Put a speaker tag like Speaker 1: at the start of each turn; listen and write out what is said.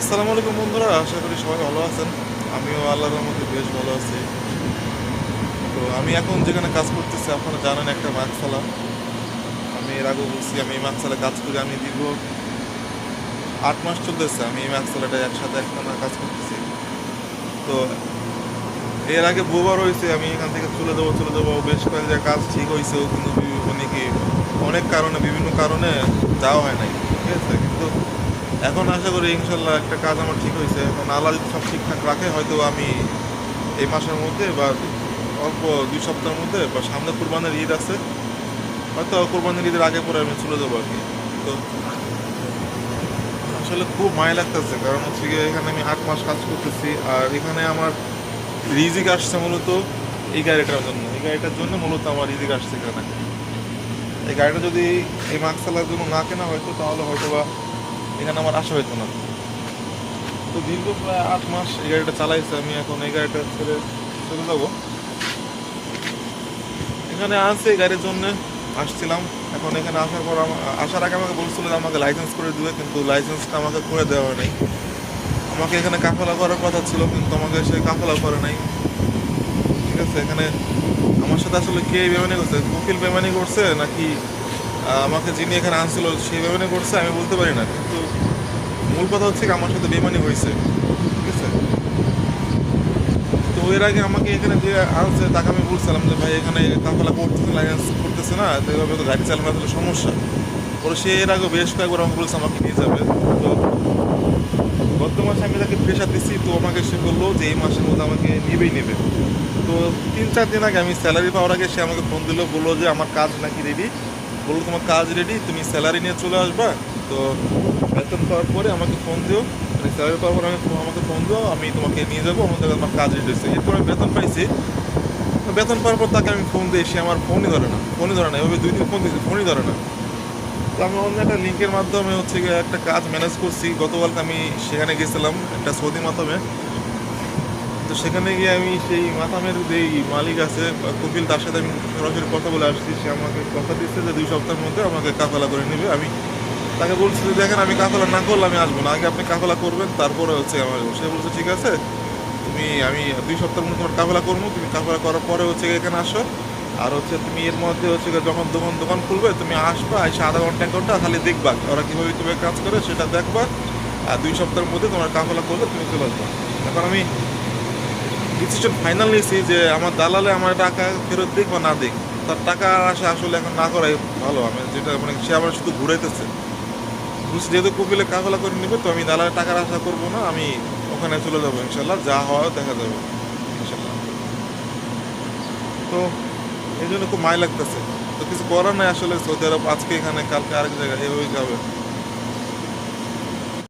Speaker 1: আসসালামু আলাইকুম বন্ধুরা, আশা করি সবাই ভালো আছেন। আমিও আল্লাহর রহমতে বেশ ভালো আছি। তো আমি এখন যেখানে কাজ করতেছি, আপনারা জানেন একটা মাকসালা আমি এর আগে বলছি, আমি এই মাকসালা কাজ করি আমি দীর্ঘ আট মাস চলতেছে, আমি এই মাকসালাটা একসাথে একখানা কাজ করতেছি। তো এর আগে বহুবার হয়েছে আমি এখান থেকে চলে যাব চলে যাব বেশ কয়েক জায়গায় কাজ ঠিক হয়েছেও কিন্তু মানে অনেক কারণে, বিভিন্ন কারণে যাওয়া হয় নাই। ঠিক আছে? এখন আশা করি ইনশাল্লাহ একটা কাজ আমার ঠিক হয়েছে। এখন আল্লাহ যদি সব ঠিকঠাক রাখে, হয়তো আমি এই মাসের মধ্যে বা অল্প দুই সপ্তাহের মধ্যে বা সামনে কোরবানের ঈদ আছে। হয়তো কোরবানের ঈদের আগে পরে আমি চলে যাব আর কি। তো আসলে খুব মায় লাগতেছে, কারণ হচ্ছে গিয়ে এখানে আমি আট মাস কাজ করতেছি আর এখানে আমার রিজিক আসছে মূলত এই গাড়িটার জন্য। এই গাড়িটার জন্য মূলত আমার রিজিক আসছে এখানে। এই গাড়িটা যদি এই মাস্ক জন্য না কেনা হয়তো, তাহলে হয়তো বা এখানে আমার আসা হইতো না। তো দীর্ঘ প্রায় আট মাস এই গাড়িটা চালাইছে, আমি এখন এই গাড়িটা ছেড়ে চলে যাব। এখানে আসছে এই গাড়ির জন্য, আসছিলাম। এখন এখানে আসার পর আসার আগে আমাকে বলছিল যে আমাকে লাইসেন্স করে দেবে, কিন্তু লাইসেন্সটা আমাকে করে দেওয়া নাই। আমাকে এখানে কাফেলা করার কথা ছিল, কিন্তু আমাকে সে কাফেলা করে নাই। ঠিক আছে, এখানে আমার সাথে আসলে কে বেমানি করছে? কপিল বেমানি করছে নাকি আমাকে যিনি এখানে আনছিল সেই বেমানি করছে, আমি বলতে পারি না। কিন্তু মূল কথা হচ্ছে আমার সাথে বেমানি হয়েছে। ঠিক আছে? তো এর আগে আমাকে এখানে যে আনছে, তাকে আমি বলছিলাম যে, ভাই, এখানে কাফেলা করতেছে, লাইসেন্স করতেছে না, তো এভাবে তো গাড়ি চালানো আসলে সমস্যা। পরে সে এর আগে বেশ কয়েকবার আমাকে বলছে, আমাকে নিয়ে যাবে। তো গত মাসে আমি তাকে প্রেশার দিচ্ছি তো আমাকে সে বলল যে, এই মাসের মধ্যে আমাকে নেবেই নেবে। তো তিন চার দিন আগে আমি স্যালারি পাওয়ার আগে সে আমাকে ফোন দিল, বলল যে, আমার কাজ নাকি রেডি বলল তোমার কাজ রেডি তুমি স্যালারি নিয়ে চলে আসবা। তো বেতন পাওয়ার পরে আমাকে ফোন দিও। মানে স্যালারি পাওয়ার পরে আমি আমাকে ফোন দিও, আমি তোমাকে নিয়ে যাব, আমার আমাদের আমার কাজ রেডি হয়েছে। এরপর আমি বেতন পাইছি। বেতন পাওয়ার পর তাকে আমি ফোন দিই সে আমার ফোনই ধরে না ফোনই ধরে না, এভাবে দুই দিন ফোন দিয়েছি ফোনই ধরে না। তো আমি অন্য একটা লিঙ্কের মাধ্যমে হচ্ছে একটা কাজ ম্যানেজ করছি। গতকালকে আমি সেখানে গেছিলাম, একটা সৌদি মাধ্যমে। তো সেখানে গিয়ে আমি সেই মাথামের যেই মালিক আছে কপিল, তার সাথে আমি সরাসরি কথা বলে আসছি। সে আমাকে কথা দিচ্ছে যে দুই সপ্তাহের মধ্যে আমাকে কাফেলা করে নেবে। আমি তাকে বলছি যে, দেখেন, আমি কাফেলা না করলে আমি আসব না। আগে আপনি কাফেলা করবেন, তারপরে হচ্ছে আমার সে বলছে, ঠিক আছে, তুমি, আমি দুই সপ্তাহের মধ্যে তোমার কাফেলা করব। তুমি কাফেলা করার পরে হচ্ছে এখানে আসো। আর হচ্ছে তুমি এর মধ্যে হচ্ছে যখন দোকান দোকান খুলবে, তুমি আসবা, এসে আধা ঘণ্টা, এক ঘণ্টা খালি দেখবা ওরা কীভাবে কীভাবে কাজ করে, সেটা দেখবা। আর দুই সপ্তাহের মধ্যে তোমার কাফেলা করলে তুমি চলে আসবা। এখন আমি ডিসিশন ফাইনাল নিয়েছি যে আমার দালালে আমার টাকা ফেরত দিক বা না দিক তার টাকা আসে আসলে এখন না করাই ভালো। আমি যেটা মানে সে আমার শুধু ঘুরাইতেছে। বুঝছি যেহেতু কপিলে কাফেলা করে নেবে, তো আমি দালালের টাকার আশা করব না, আমি ওখানে চলে যাব ইনশাল্লাহ। যা হওয়া দেখা যাবে ইনশাল্লাহ। তো এই জন্য খুব মায় লাগতেছে। তো কিছু করার নাই আসলে। সৌদি আরব আজকে এখানে, কালকে আরেক জায়গায়, এভাবেই যাবে।